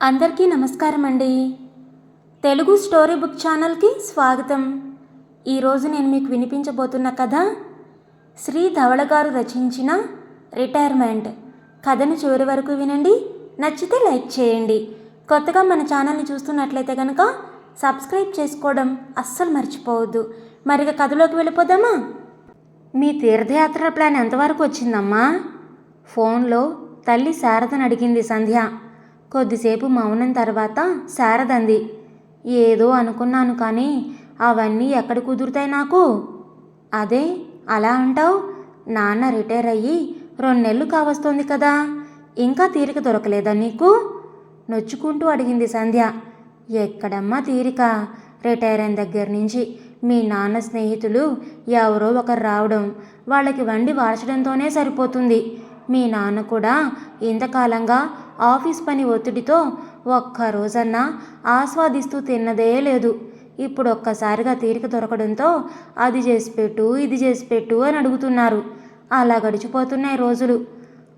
అందరికీ నమస్కారం అండి తెలుగు స్టోరీ బుక్ ఛానల్కి స్వాగతం. ఈరోజు నేను మీకు వినిపించబోతున్న కథ శ్రీ ధవళ గారు రచించిన రిటైర్మెంట్. కథను చివరి వరకు వినండి నచ్చితే లైక్ చేయండి. కొత్తగా మన ఛానల్ని చూస్తున్నట్లయితే కనుక సబ్స్క్రైబ్ చేసుకోవడం అస్సలు మర్చిపోవద్దు. మరిగా కథలోకి వెళ్ళిపోదామా? మీ తీర్థయాత్ర ప్లాన్ ఎంతవరకు వచ్చిందమ్మా? ఫోన్లో తల్లి శారదను అడిగింది సంధ్య. కొద్దిసేపు మౌనం తర్వాత శారదంది ఏదో అనుకున్నాను కానీ అవన్నీ ఎక్కడ కుదురుతాయి నాకు? అదే అలా అంటావు? నాన్న రిటైర్ అయ్యి రెండు నెలలు కావస్తోంది కదా ఇంకా తీరిక దొరకలేదా నీకు? నొచ్చుకుంటూ అడిగింది సంధ్య. ఎక్కడమ్మా తీరిక? రిటైర్ అయిన దగ్గర నుంచి మీ నాన్న స్నేహితులు ఎవరో ఒకరు రావడం వాళ్ళకి వండి వార్చడంతోనే సరిపోతుంది. మీ నాన్న కూడా ఇంతకాలంగా ఆఫీస్ పని ఒత్తిడితో ఒక్క రోజన్నా ఆస్వాదిస్తూ తిన్నదే లేదు. ఇప్పుడు ఒక్కసారిగా తీరిక దొరకడంతో అది చేసి పెట్టు ఇది చేసి పెట్టు అని అడుగుతున్నారు. అలా గడిచిపోతున్నాయి రోజులు.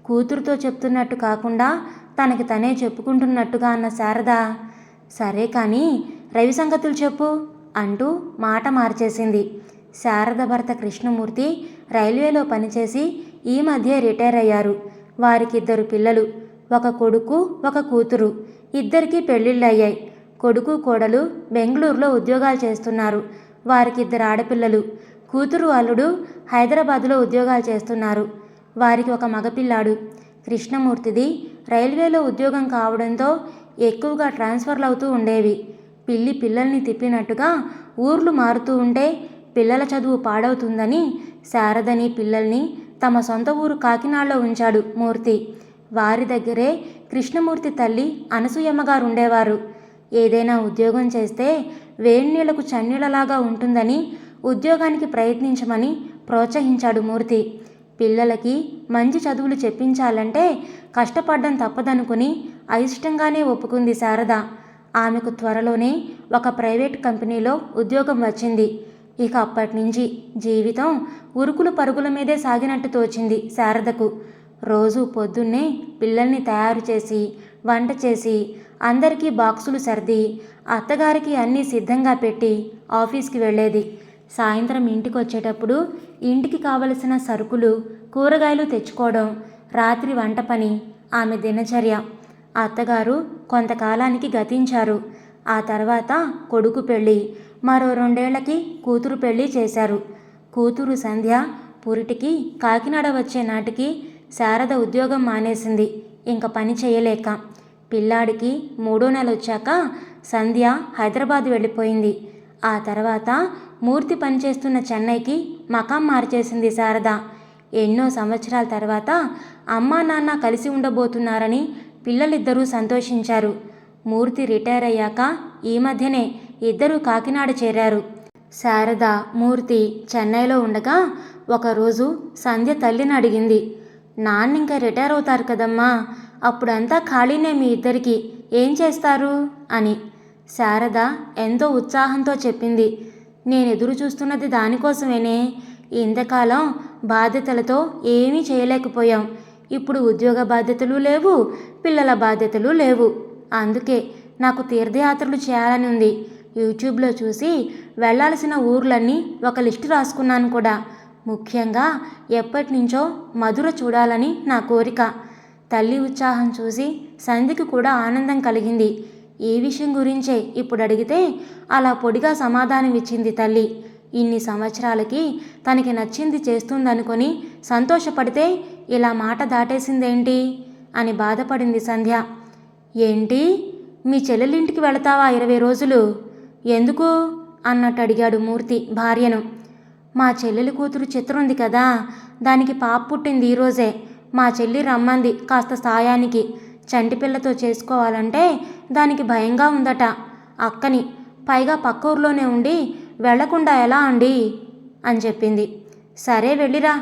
కూతురుతో చెప్తున్నట్టు కాకుండా తనకి తనే చెప్పుకుంటున్నట్టుగా అన్న శారద సరే కానీ రవి సంగతులు చెప్పు అంటూ మాట మార్చేసింది. శారద భర్త కృష్ణమూర్తి రైల్వేలో పనిచేసి ఈ మధ్య రిటైర్ అయ్యారు. వారికి ఇద్దరు పిల్లలు. ఒక కొడుకు ఒక కూతురు. ఇద్దరికీ పెళ్ళిళ్ళయ్యాయి. కొడుకు కోడలు బెంగళూరులో ఉద్యోగాలు చేస్తున్నారు. వారికి ఇద్దరు ఆడపిల్లలు. కూతురు అల్లుడు హైదరాబాదులో ఉద్యోగాలు చేస్తున్నారు. వారికి ఒక మగపిల్లాడు. కృష్ణమూర్తిది రైల్వేలో ఉద్యోగం కావడంతో ఎక్కువగా ట్రాన్స్ఫర్లు అవుతూ ఉండేవి. పిల్లి పిల్లల్ని తిప్పినట్టుగా ఊర్లు మారుతూ ఉంటే పిల్లల చదువు పాడవుతుందని శారదని పిల్లల్ని తమ సొంత ఊరు కాకినాడలో ఉంచాడు మూర్తి. వారి దగ్గరే కృష్ణమూర్తి తల్లి అనసూయమ్మగారు ఉండేవారు ఏదైనా ఉద్యోగం చేస్తే వేణ్యులకు చన్యులలాగా ఉంటుందని ఉద్యోగానికి ప్రయత్నించమని ప్రోత్సహించాడు మూర్తి. పిల్లలకి మంచి చదువులు చెప్పించాలంటే కష్టపడడం తప్పదనుకుని అయిష్టంగానే ఒప్పుకుంది శారద. ఆమెకు త్వరలోనే ఒక ప్రైవేట్ కంపెనీలో ఉద్యోగం వచ్చింది. ఇక అప్పటి నుంచి జీవితం ఉరుకులు పరుగుల మీదే సాగినట్టు తోచింది శారదకు. రోజు పొద్దున్నే పిల్లల్ని తయారు చేసి వంట చేసి అందరికీ బాక్సులు సర్ది అత్తగారికి అన్నీ సిద్ధంగా పెట్టి ఆఫీస్కి వెళ్ళేది. సాయంత్రం ఇంటికి వచ్చేటప్పుడు ఇంటికి కావలసిన సరుకులు కూరగాయలు తెచ్చుకోవడం రాత్రి వంట పని ఆమె దినచర్య. అత్తగారు కొంతకాలానికి గతించారు. ఆ తర్వాత కొడుకు పెళ్ళి మరో రెండేళ్ళకి కూతురు పెళ్ళి చేశారు. కూతురు సంధ్య పురిటికి కాకినాడ వచ్చే నాటికి శారద ఉద్యోగం మానేసింది. ఇంక పని చేయలేక పిల్లాడికి మూడో నెల వచ్చాక సంధ్య హైదరాబాద్ వెళ్ళిపోయింది. ఆ తర్వాత మూర్తి పనిచేస్తున్న చెన్నైకి మకాం మార్చేసింది శారద. ఎన్నో సంవత్సరాల తర్వాత అమ్మా నాన్న కలిసి ఉండబోతున్నారని పిల్లలిద్దరూ సంతోషించారు. మూర్తి రిటైర్ అయ్యాక ఈ మధ్యనే ఇద్దరూ కాకినాడ చేరారు. శారద మూర్తి చెన్నైలో ఉండగా ఒకరోజు సంధ్య తల్లిని అడిగింది. నాన్న ఇంకా రిటైర్ అవుతారు కదమ్మా. అప్పుడంతా ఖాళీనే మీ ఇద్దరికి. ఏం చేస్తారు? అని. శారద ఎంతో ఉత్సాహంతో చెప్పింది. నేను ఎదురు చూస్తున్నది దానికోసమేనే. ఇంతకాలం బాధ్యతలతో ఏమీ చేయలేకపోయాం. ఇప్పుడు ఉద్యోగ బాధ్యతలు లేవు పిల్లల బాధ్యతలు లేవు. అందుకే నాకు తీర్థయాత్రలు చేయాలని ఉంది. యూట్యూబ్లో చూసి వెళ్ళాల్సిన ఊర్లన్నీ ఒక లిస్టు రాసుకున్నాను కూడా. ముఖ్యంగా ఎప్పటి నుంచో మధుర చూడాలని నా కోరిక. తల్లి ఉత్సాహం చూసి సంధికి కూడా ఆనందం కలిగింది. ఈ విషయం గురించే ఇప్పుడు అడిగితే అలా పొడిగా సమాధానం ఇచ్చింది తల్లి. ఇన్ని సంవత్సరాలకి తనకి నచ్చింది చేస్తుందనుకొని సంతోషపడితే ఇలా మాట దాటేసిందేంటి? అని బాధపడింది సంధ్య. ఏంటి? మీ చెల్లెలింటికి వెళతావా ఇరవై రోజులు? ఎందుకు? అన్నట్టు అడిగాడు మూర్తి భార్యను. మా చెల్లెలి కూతురు చిత్రం ఉంది కదా దానికి పాప పుట్టింది ఈరోజే మా చెల్లి రమ్మంది కాస్త సాయానికి. చంటి పిల్లతో చేసుకోవాలంటే దానికి భయంగా ఉందట. అక్కని పైగా పక్క ఊర్లోనే ఉండి వెళ్ళకుండా ఎలా అండి? అని చెప్పింది. సరే వెళ్ళిరా.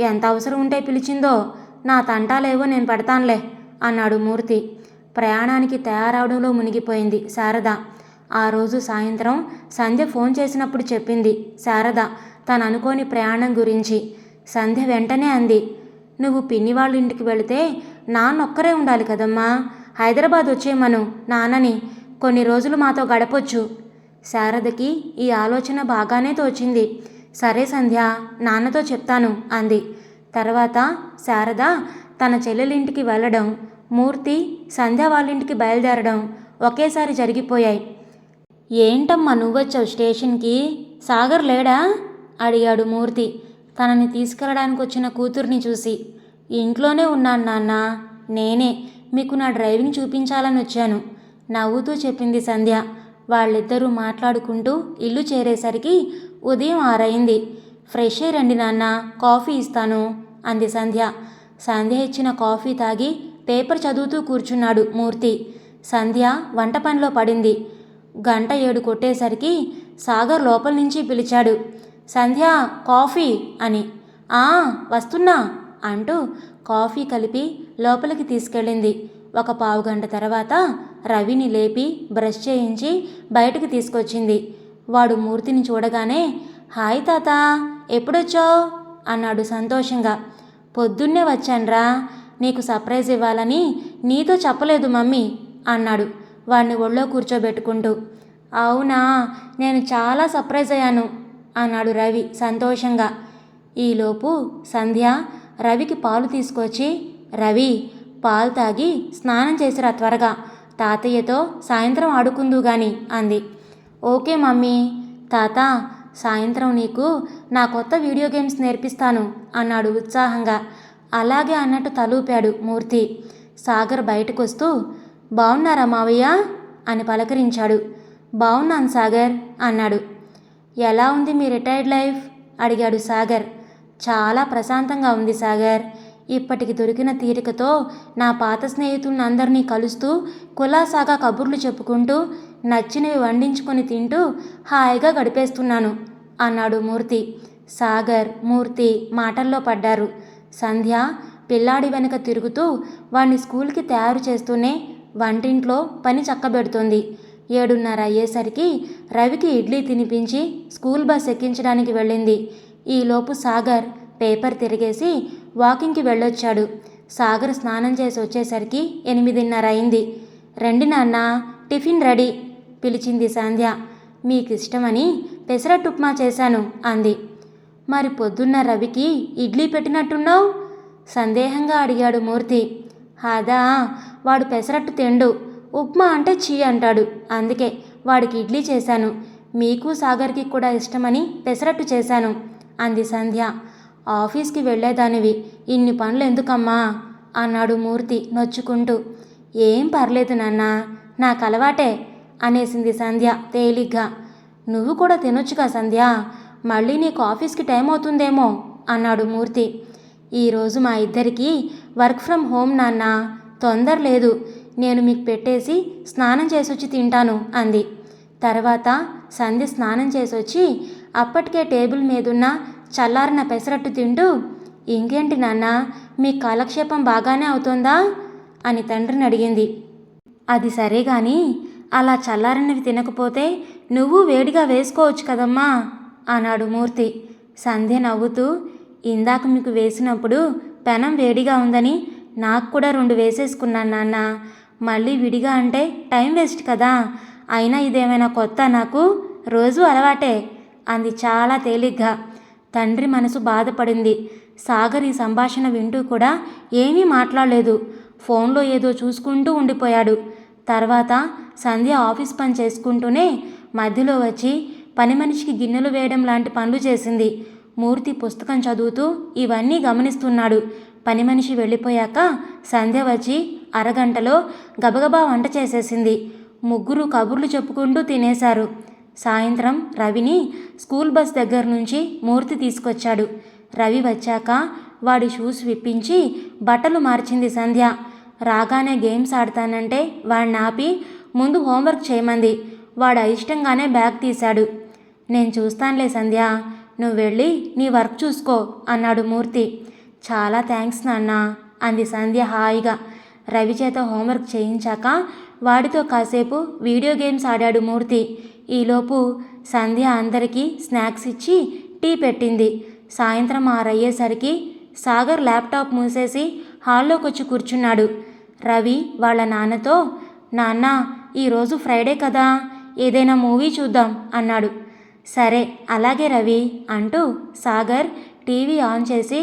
ఎంత అవసరం ఉంటే పిలిచిందో నా తంటాలేవో నేను పెడతానులే అన్నాడు మూర్తి. ప్రయాణానికి తయారవడంలో మునిగిపోయింది శారద. ఆ రోజు సాయంత్రం సంధ్య ఫోన్ చేసినప్పుడు చెప్పింది శారద తను అనుకోని ప్రయాణం గురించి. సంధ్య వెంటనే అంది నువ్వు పిన్ని వాళ్ళ ఇంటికి వెళితే నాన్నొక్కరే ఉండాలి కదమ్మా. హైదరాబాద్ వచ్చేయమను నాన్నని. కొన్ని రోజులు మాతో గడపొచ్చు. శారదకి ఈ ఆలోచన బాగానే తోచింది. సరే సంధ్య నాన్నతో చెప్తాను అంది. తర్వాత శారద తన చెల్లెలింటికి వెళ్ళడం మూర్తి సంధ్య వాళ్ళింటికి బయలుదేరడం ఒకేసారి జరిగిపోయాయి. ఏంటమ్మా నువ్వొచ్చావు స్టేషన్కి? సాగర్ లేడా? అడిగాడు మూర్తి. తనని తీసుకెళ్ళడానికి వచ్చిన కూతుర్ని చూసి ఇంట్లోనే ఉన్నాను నాన్న. నేనే. మీకు నా డ్రైవింగ్ చూపించాలని వచ్చాను. నవ్వుతూ చెప్పింది సంధ్య. వాళ్ళిద్దరూ మాట్లాడుకుంటూ ఇల్లు చేరేసరికి ఉదయం ఆరైంది. ఫ్రెష్ రండి నాన్న. కాఫీ ఇస్తాను అంది సంధ్య. సంధ్య ఇచ్చిన కాఫీ తాగి పేపర్ చదువుతూ కూర్చున్నాడు మూర్తి. సంధ్య వంట పనిలో పడింది. గంట ఏడు కొట్టేసరికి సాగర్ లోపల నుంచి పిలిచాడు. సంధ్య కాఫీ అని. ఆ వస్తున్నా అంటూ కాఫీ కలిపి లోపలికి తీసుకెళ్ళింది. ఒక పావు గంట తర్వాత రవిని లేపి బ్రష్ చేయించి బయటకు తీసుకొచ్చింది. వాడు మూర్తిని చూడగానే హాయ్ తాత ఎప్పుడొచ్చావు? అన్నాడు సంతోషంగా. పొద్దున్నే వచ్చాన్రా. నీకు సర్ప్రైజ్ ఇవ్వాలని నీతో చెప్పలేదు మమ్మీ అన్నాడు వాడిని ఒళ్ళో కూర్చోబెట్టుకుంటూ. అవునా నేను చాలా సర్ప్రైజ్ అయ్యాను. అన్నాడు రవి సంతోషంగా. ఈలోపు సంధ్య రవికి పాలు తీసుకొచ్చి రవి పాలు తాగి స్నానం చేసిరా త్వరగా. తాతయ్యతో సాయంత్రం ఆడుకుందు గాని అంది. Okay mummy. తాత సాయంత్రం నీకు నా కొత్త వీడియో గేమ్స్ నేర్పిస్తాను అన్నాడు ఉత్సాహంగా. అలాగే అన్నట్టు తలూపాడు మూర్తి. సాగర్ బయటకొస్తూ బాగున్నారా మావయ్య? అని పలకరించాడు. బాగున్నాను సాగర్ అన్నాడు. ఎలా ఉంది మీ రిటైర్డ్ లైఫ్ అడిగాడు సాగర్. చాలా ప్రశాంతంగా ఉంది సాగర్. ఇప్పటికి దొరికిన తీరికతో నా పాత స్నేహితులను అందరినీ కలుస్తూ కులాసాగా కబుర్లు చెప్పుకుంటూ నచ్చినవి వండించుకొని తింటూ హాయిగా గడిపేస్తున్నాను అన్నాడు మూర్తి. సాగర్ మూర్తి మాటల్లో పడ్డారు. సంధ్య పిల్లాడి వెనుక తిరుగుతూ వాణ్ణి స్కూల్కి తయారు చేస్తూనే వంటింట్లో పని చక్కబెడుతుంది. ఏడున్నర అయ్యేసరికి రవికి ఇడ్లీ తినిపించి స్కూల్ బస్ ఎక్కించడానికి వెళ్ళింది. ఈలోపు సాగర్ పేపర్ తిరిగేసి వాకింగ్కి వెళ్ళొచ్చాడు. సాగర్ స్నానం చేసి వచ్చేసరికి ఎనిమిదిన్నర అయింది. రండి నాన్న టిఫిన్ రెడీ పిలిచింది సంధ్య. మీకు ఇష్టమని పెసరట్టు ఉప్మా చేశాను అంది. మరి పొద్దున్న రవికి ఇడ్లీ పెట్టినట్టున్నావు? సందేహంగా అడిగాడు మూర్తి. అదా వాడు పెసరట్టు తిండు. ఉప్మా అంటే చీ అంటాడు. అందుకే వాడికి ఇడ్లీ చేశాను. మీకు సాగర్కి కూడా ఇష్టమని పెసరట్టు చేశాను. అంది సంధ్య. ఆఫీస్కి వెళ్ళేదానివి. ఇన్ని పనులు ఎందుకమ్మా? అన్నాడు మూర్తి నొచ్చుకుంటూ. ఏం పర్లేదు నాన్న నాకు అలవాటే అనేసింది సంధ్య తేలిగ్గా. నువ్వు కూడా తినొచ్చుగా సంధ్య. మళ్ళీ నీకు ఆఫీస్కి టైం అవుతుందేమో? అన్నాడు మూర్తి. ఈరోజు మా ఇద్దరికీ వర్క్ ఫ్రమ్ హోమ్ నాన్న తొందర లేదు. నేను మీకు పెట్టేసి స్నానం చేసొచ్చి తింటాను అంది. తర్వాత సంధ్య స్నానం చేసొచ్చి అప్పటికే టేబుల్ మీదున్న చల్లారిన పెసరట్టు తింటూ ఇంకేంటి నాన్న మీ కాలక్షేపం బాగానే అవుతుందా? అని తండ్రిని అడిగింది. అది సరే గాని అలా చల్లారినవి తినకపోతే నువ్వు వేడిగా వేసుకోవచ్చు కదమ్మా అన్నాడు మూర్తి. సంధ్య నవ్వుతూ ఇందాక మీకు వేసినప్పుడు పెనం వేడిగా ఉందని నాకు కూడా రెండు వేసేసుకున్నాను నాన్న మళ్ళీ విడిగా అంటే టైం వేస్ట్ కదా. అయినా ఇదేమైనా కొత్త నాకు? రోజు అలవాటే అంది చాలా తేలిగ్గా. తండ్రి మనసు బాధపడింది. సాగర్ ఈ సంభాషణ వింటూ కూడా ఏమీ మాట్లాడలేదు. ఫోన్లో ఏదో చూసుకుంటూ ఉండిపోయాడు. తర్వాత సంధ్య ఆఫీస్ పని చేసుకుంటూనే మధ్యలో వచ్చి పని మనిషికి గిన్నెలు వేయడం లాంటి పనులు చేసింది. మూర్తి పుస్తకం చదువుతూ ఇవన్నీ గమనిస్తున్నాడు. పని మనిషి వెళ్ళిపోయాక సంధ్య వచ్చి అరగంటలో గబగబా వంట చేసేసింది. ముగ్గురు కబుర్లు చెప్పుకుంటూ తినేశారు. సాయంత్రం రవిని స్కూల్ బస్ దగ్గర నుంచి మూర్తి తీసుకొచ్చాడు. రవి వచ్చాక వాడి షూస్ విప్పించి బట్టలు మార్చింది సంధ్య. రాగానే గేమ్స్ ఆడతానంటే వాడిని ఆపి ముందు హోంవర్క్ చేయమంది. వాడు అయిష్టంగానే బ్యాగ్ తీశాడు. నేను చూస్తానులే సంధ్య నువ్వు వెళ్ళి నీ వర్క్ చూసుకో అన్నాడు మూర్తి. చాలా థ్యాంక్స్ నాన్న అంది సంధ్య హాయిగా. రవి చేత హోంవర్క్ చేయించాక వాడితో కాసేపు వీడియో గేమ్స్ ఆడాడు మూర్తి. ఈలోపు సంధ్య అందరికీ స్నాక్స్ ఇచ్చి టీ పెట్టింది. సాయంత్రం ఆరయ్యేసరికి సాగర్ ల్యాప్టాప్ మూసేసి హాల్లోకి వచ్చి కూర్చున్నాడు. రవి వాళ్ళ నాన్నతో నాన్న ఈరోజు ఫ్రైడే కదా ఏదైనా మూవీ చూద్దాం అన్నాడు. సరే అలాగే రవి అంటూ సాగర్ టీవీ ఆన్ చేసి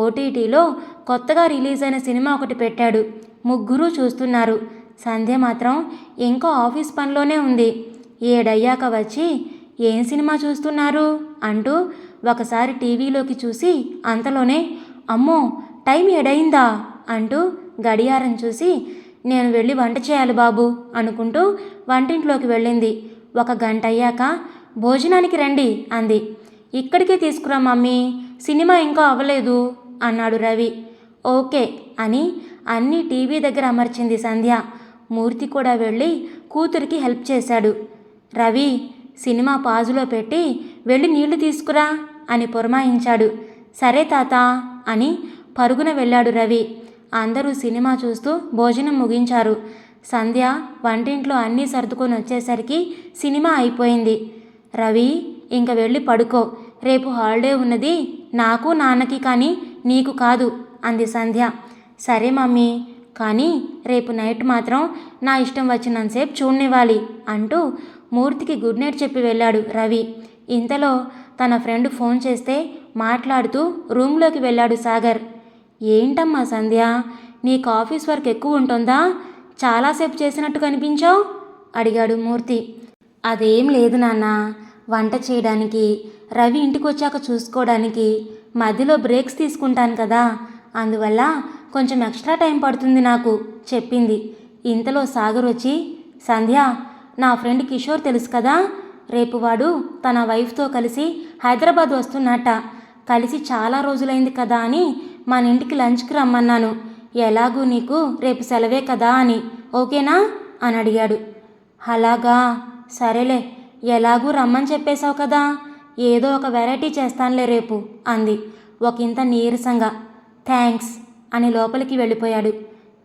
ఓటీటీలో కొత్తగా రిలీజ్ అయిన సినిమా ఒకటి పెట్టాడు. ముగ్గురు చూస్తున్నారు. సంధ్య మాత్రం ఇంకా ఆఫీస్ పనిలోనే ఉంది. ఏడయ్యాక వచ్చి ఏం సినిమా చూస్తున్నారు? అంటూ ఒకసారి టీవీలోకి చూసి అంతలోనే అమ్మో టైం ఏడయిందా? అంటూ గడియారం చూసి నేను వెళ్ళి వంట చేయాలి బాబు అనుకుంటూ వంటింట్లోకి వెళ్ళింది. ఒక గంట అయ్యాక భోజనానికి రండి అంది. ఇక్కడికే తీసుకురా మమ్మీ సినిమా ఇంకా అవ్వలేదు అన్నాడు రవి. ఓకే అని అన్నీ టీవీ దగ్గర అమర్చింది సంధ్య. మూర్తి కూడా వెళ్ళి కూతురికి హెల్ప్ చేశాడు. రవి సినిమా పాజులో పెట్టి వెళ్ళి నీళ్ళు తీసుకురా అని పురమాయించాడు. సరే తాత అని పరుగున వెళ్ళాడు రవి. అందరూ సినిమా చూస్తూ భోజనం ముగించారు. సంధ్య వంటింట్లో అన్నీ సర్దుకొని వచ్చేసరికి సినిమా అయిపోయింది. రవి ఇంక వెళ్ళి పడుకో. రేపు హాలిడే ఉన్నది నాకు నాన్నకి కానీ నీకు కాదు అంది సంధ్య. సరే మమ్మీ కానీ రేపు నైట్ మాత్రం నా ఇష్టం వచ్చినంతసేపు చూడనివ్వాలి అంటూ మూర్తికి గుడ్ నైట్ చెప్పి వెళ్ళాడు రవి. ఇంతలో తన ఫ్రెండ్ ఫోన్ చేస్తే మాట్లాడుతూ రూమ్లోకి వెళ్ళాడు సాగర్. ఏంటమ్మా సంధ్య నీకు ఆఫీస్ వర్క్ ఎక్కువ ఉంటుందా? చాలాసేపు చేసినట్టు కనిపించావు? అడిగాడు మూర్తి. అదేం లేదు నాన్న వంట చేయడానికి రవి ఇంటికి వచ్చాక చూసుకోవడానికి మధ్యలో బ్రేక్స్ తీసుకుంటాను కదా అందువల్ల కొంచెం ఎక్స్ట్రా టైం పడుతుంది నాకు చెప్పింది. ఇంతలో సాగర్ వచ్చి సంధ్య నా ఫ్రెండ్ కిషోర్ తెలుసు కదా రేపు వాడు తన వైఫ్తో కలిసి హైదరాబాద్ వస్తున్నట్ట కలిసి చాలా రోజులైంది కదా అని మన ఇంటికి లంచ్కి రమ్మన్నాను. ఎలాగూ నీకు రేపు సెలవే కదా అని ఓకేనా? అని అడిగాడు. అలాగా సరేలే ఎలాగూ రమ్మని చెప్పేశావు కదా ఏదో ఒక వెరైటీ చేస్తానులే రేపు అంది. ఒకంత నీరసంగా థ్యాంక్స్. అని లోపలికి వెళ్ళిపోయాడు.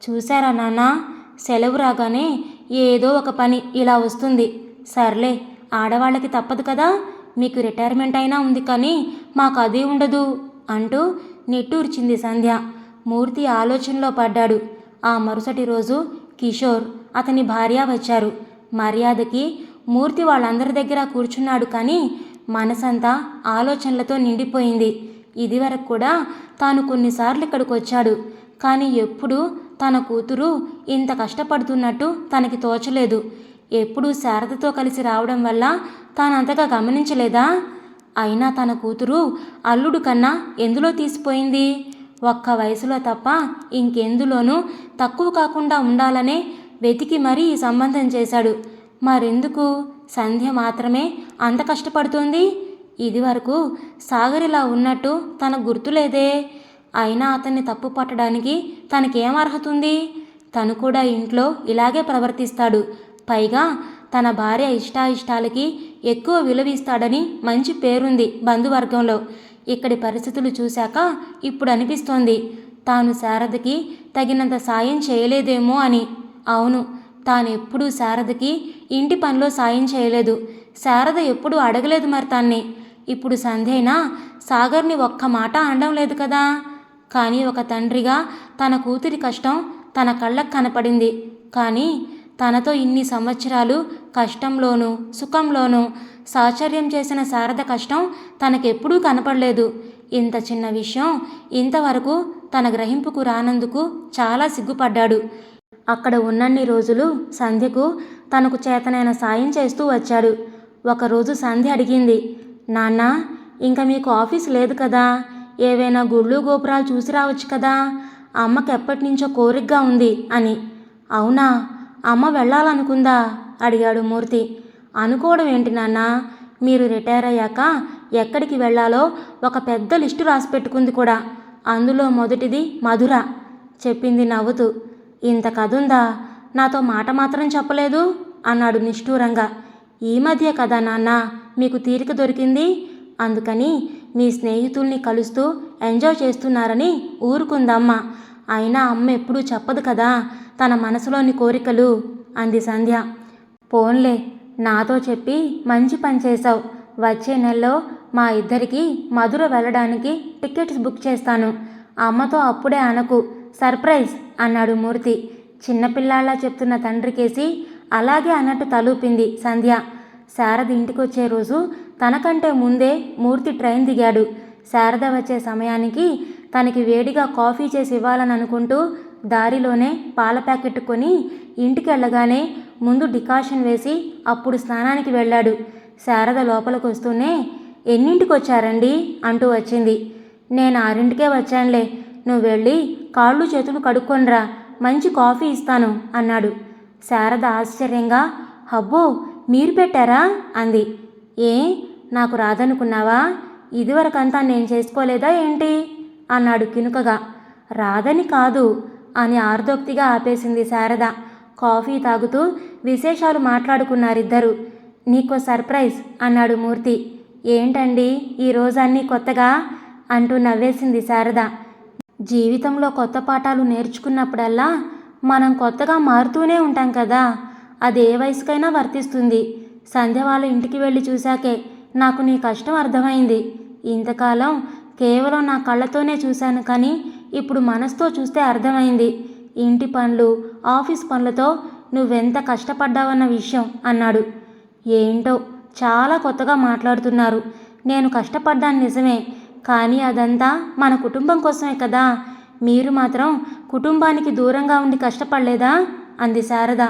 చూశారా నాన్న సెలవు రాగానే ఏదో ఒక పని ఇలా వస్తుంది. సర్లే ఆడవాళ్ళకి తప్పదు కదా మీకు రిటైర్మెంట్ అయినా ఉంది కానీ మాకు అది ఉండదు అంటూ నిట్టూర్చింది సంధ్య. మూర్తి ఆలోచనలో పడ్డాడు. ఆ మరుసటి రోజు కిషోర్ అతని భార్య వచ్చారు. మర్యాదకి మూర్తి వాళ్ళందరి దగ్గర కూర్చున్నాడు కానీ మనసంతా ఆలోచనలతో నిండిపోయింది. ఇదివరకు కూడా తాను కొన్నిసార్లు ఇక్కడికి వచ్చాడు కానీ ఎప్పుడూ తన కూతురు ఇంత కష్టపడుతున్నట్టు తనకి తోచలేదు. ఎప్పుడూ శారదతో కలిసి రావడం వల్ల తానంతగా గమనించలేదా? అయినా తన కూతురు అల్లుడు కన్నా ఎందులో తీసిపోయింది? ఒక్క వయసులో తప్ప ఇంకెందులోనూ తక్కువ కాకుండా ఉండాలనే వెతికి మరీ ఈ సంబంధం చేశాడు. మరెందుకు? సంధ్య మాత్రమే అంత కష్టపడుతోంది? ఇదివరకు సాగరిలా ఉన్నట్టు తన గుర్తులేదే అయినా అతన్ని తప్పు పట్టడానికి తనకేం అర్హత ఉంది తను కూడా ఇంట్లో ఇలాగే ప్రవర్తిస్తాడు. పైగా తన భార్య ఇష్టాయిష్టాలకి ఎక్కువ విలువిస్తాడని మంచి పేరుంది బంధువర్గంలో. ఇక్కడి పరిస్థితులు చూశాక ఇప్పుడు అనిపిస్తోంది. తాను శారదకి తగినంత సాయం చేయలేదేమో అని. అవును తానెప్పుడూ శారదకి ఇంటి పనిలో సాయం చేయలేదు. శారద ఎప్పుడూ అడగలేదు మరి తాన్ని. ఇప్పుడు సంధ్యైనా సాగర్ని ఒక్క మాట అనడం లేదు కదా? కానీ ఒక తండ్రిగా తన కూతురి కష్టం తన కళ్ళకు కనపడింది. కానీ తనతో ఇన్ని సంవత్సరాలు కష్టంలోనూ సుఖంలోనూ సాచర్యం చేసిన శారద కష్టం తనకెప్పుడూ కనపడలేదు. ఇంత చిన్న విషయం ఇంతవరకు తన గ్రహింపుకు రానందుకు చాలా సిగ్గుపడ్డాడు. అక్కడ ఉన్నన్ని రోజులు సంధ్యకు తనకు చేతనైన సాయం చేస్తూ వచ్చాడు. ఒకరోజు సంధ్య అడిగింది నాన్న ఇంకా మీకు ఆఫీస్ లేదు కదా. ఏవైనా గుళ్ళు గోపురాలు చూసి రావచ్చు కదా. అమ్మకి ఎప్పటి నుంచో కోరికగా ఉంది అని. అవునా? అమ్మ వెళ్ళాలనుకుందా? అడిగాడు మూర్తి. అనుకోవడం ఏంటి నాన్న? మీరు రిటైర్ అయ్యాక ఎక్కడికి వెళ్ళాలో ఒక పెద్ద లిస్టు రాసి పెట్టుకుంది కూడా. అందులో మొదటిది మధుర చెప్పింది నవ్వుతూ. ఇంత కదుందా నాతో మాట మాత్రం చెప్పలేదు? అన్నాడు నిష్ఠూరంగా. ఈ మధ్య కదా నాన్న మీకు తీరిక దొరికింది? అందుకని మీ స్నేహితుల్ని కలుస్తూ ఎంజాయ్ చేస్తున్నారని ఊరుకుందమ్మ. అయినా అమ్మ ఎప్పుడూ చెప్పదు కదా తన మనసులోని కోరికలు అంది సంధ్య. పోన్లే నాతో చెప్పి మంచి పని చేశావు. వచ్చే నెలలో మా ఇద్దరికి మధుర వెళ్ళడానికి టికెట్స్ బుక్ చేస్తాను. అమ్మతో అప్పుడే అనకు. సర్ప్రైజ్ అన్నాడు మూర్తి. చిన్నపిల్లాళ్ళ చెప్తున్న తండ్రికేసి అలాగే అన్నట్టు తలూపింది సంధ్య. శారద ఇంటికొచ్చే రోజు తనకంటే ముందే మూర్తి ట్రైన్ దిగాడు. శారద వచ్చే సమయానికి తనకి వేడిగా కాఫీ చేసి ఇవ్వాలని అనుకుంటూ దారిలోనే పాల ప్యాకెట్ కొని ఇంటికి వెళ్ళగానే ముందు డికాషన్ వేసి అప్పుడు స్నానానికి వెళ్ళాడు. శారద లోపలికి వస్తూనే ఎన్నింటికి వచ్చారండి అంటూ వచ్చింది. నేను ఆరింటికే వచ్చానులే. నువ్వు వెళ్ళి కాళ్ళు చేతులు కడుక్కొనిరా. మంచి కాఫీ ఇస్తాను అన్నాడు. శారద ఆశ్చర్యంగా అబ్బో! మీరు పెట్టారా? అంది. ఏ? నాకు రాదనుకున్నావా? ఇదివరకంతా నేను చేసుకోలేదా ఏంటి? అన్నాడు కినుకగా. రాదని కాదు అని ఆర్దోక్తిగా ఆపేసింది శారద. కాఫీ తాగుతూ విశేషాలు మాట్లాడుకున్నారిద్దరు. నీకో సర్ప్రైజ్ అన్నాడు మూర్తి. ఏంటండి ఈ రోజు అన్నీ కొత్తగా? అంటూ నవ్వేసింది శారద. జీవితంలో కొత్త పాఠాలు నేర్చుకున్నప్పుడల్లా మనం కొత్తగా మారుతూనే ఉంటాం కదా? అది ఏ వయసుకైనా వర్తిస్తుంది. సంధ్య వాళ్ళ ఇంటికి వెళ్ళి చూశాకే నాకు నీ కష్టం అర్థమైంది. ఇంతకాలం కేవలం నా కళ్ళతోనే చూశాను కానీ ఇప్పుడు మనసుతో చూస్తే అర్థమైంది. ఇంటి పనులు ఆఫీస్ పనులతో నువ్వెంత కష్టపడ్డావన్న విషయం అన్నాడు. ఏంటో చాలా కొత్తగా మాట్లాడుతున్నారు. నేను కష్టపడ్డాను నిజమే కానీ అదంతా మన కుటుంబం కోసమే కదా. మీరు మాత్రం కుటుంబానికి దూరంగా ఉండి కష్టపడలేదా? అంది శారద.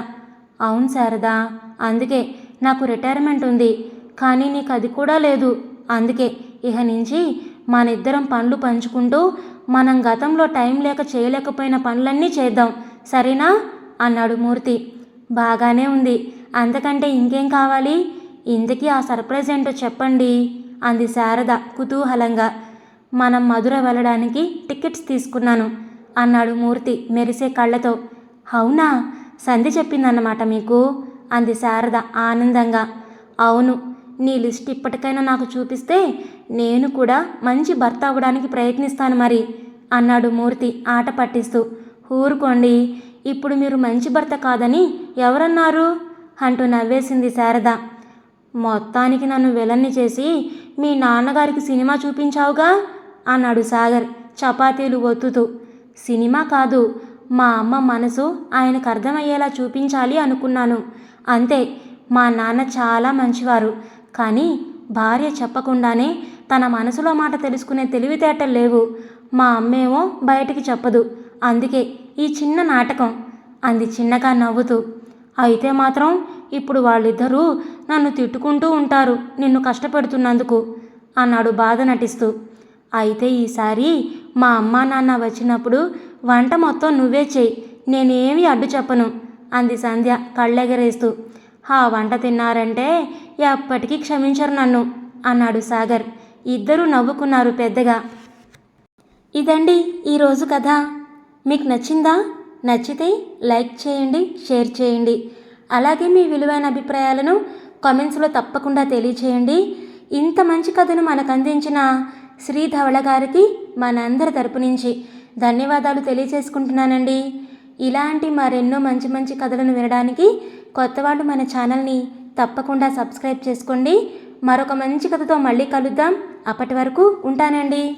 అవును శారదా అందుకే నాకు రిటైర్మెంట్ ఉంది. కానీ నీకు అది కూడా లేదు. అందుకే ఇహ నుంచి మన ఇద్దరం పనులు పంచుకుంటూ మనం గతంలో టైం లేక చేయలేకపోయిన పనులన్నీ చేద్దాం. సరేనా? అన్నాడు మూర్తి. బాగానే ఉంది. అంతకంటే ఇంకేం కావాలి? ఇంతకీ ఆ సర్ప్రైజ్ ఏంటో చెప్పండి అంది శారద కుతూహలంగా. మనం మధుర వెళ్ళడానికి టికెట్స్ తీసుకున్నాను అన్నాడు మూర్తి మెరిసే కళ్ళతో. అవునా? సంధి చెప్పిందన్నమాట మీకు? అంది శారద ఆనందంగా. అవును నీ లిస్ట్ ఇప్పటికైనా నాకు చూపిస్తే నేను కూడా మంచి భర్త అవ్వడానికి ప్రయత్నిస్తాను మరి అన్నాడు మూర్తి ఆట పట్టిస్తూ. ఊరుకోండి ఇప్పుడు మీరు మంచి భర్త కాదని ఎవరన్నారు? అంటూ నవ్వేసింది శారద. మొత్తానికి నన్ను విలన్ని చేసి మీ నాన్నగారికి సినిమా చూపించావుగా? అన్నాడు సాగర్ చపాతీలు ఒత్తుతూ. సినిమా కాదు మా అమ్మ మనసు ఆయనకు అర్థమయ్యేలా చూపించాలి అనుకున్నాను. అంతే మా నాన్న చాలా మంచివారు. కానీ భార్య చెప్పకుండానే తన మనసులో మాట తెలుసుకునే తెలివితేటలు లేవు. మా అమ్మేమో బయటికి చెప్పదు. అందుకే ఈ చిన్న నాటకం. అంది చిన్నగా నవ్వుతూ. అయితే మాత్రం ఇప్పుడు వాళ్ళిద్దరూ నన్ను తిట్టుకుంటూ ఉంటారు. నిన్ను కష్టపెడుతున్నందుకు అన్నాడు బాధ నటిస్తూ. అయితే ఈసారి మా అమ్మా నాన్న వచ్చినప్పుడు వంట మొత్తం నువ్వే చేయి నేనేమి అడ్డు చెప్పను అంది సంధ్య కళ్ళెగరేస్తూ. ఆ వంట తిన్నారంటే ఎప్పటికీ క్షమించరు నన్ను అన్నాడు సాగర్. ఇద్దరూ నవ్వుకున్నారు పెద్దగా. ఇదండి ఈరోజు కథ. మీకు నచ్చిందా? నచ్చితే లైక్ చేయండి షేర్ చేయండి. అలాగే మీ విలువైన అభిప్రాయాలను కామెంట్స్లో తప్పకుండా తెలియచేయండి. ఇంత మంచి కథను మనకు అందించిన శ్రీ ధవళ గారికి మనందరి తరపు నుంచి. ధన్యవాదాలు తెలియచేసుకుంటున్నానండి ఇలాంటి మరెన్నో మంచి మంచి కథలను వినడానికి కొత్త వాళ్ళు మన ఛానల్ని తప్పకుండా సబ్స్క్రైబ్ చేసుకోండి. మరొక మంచి కథతో మళ్ళీ కలుద్దాం. అప్పటి వరకు ఉంటానండి.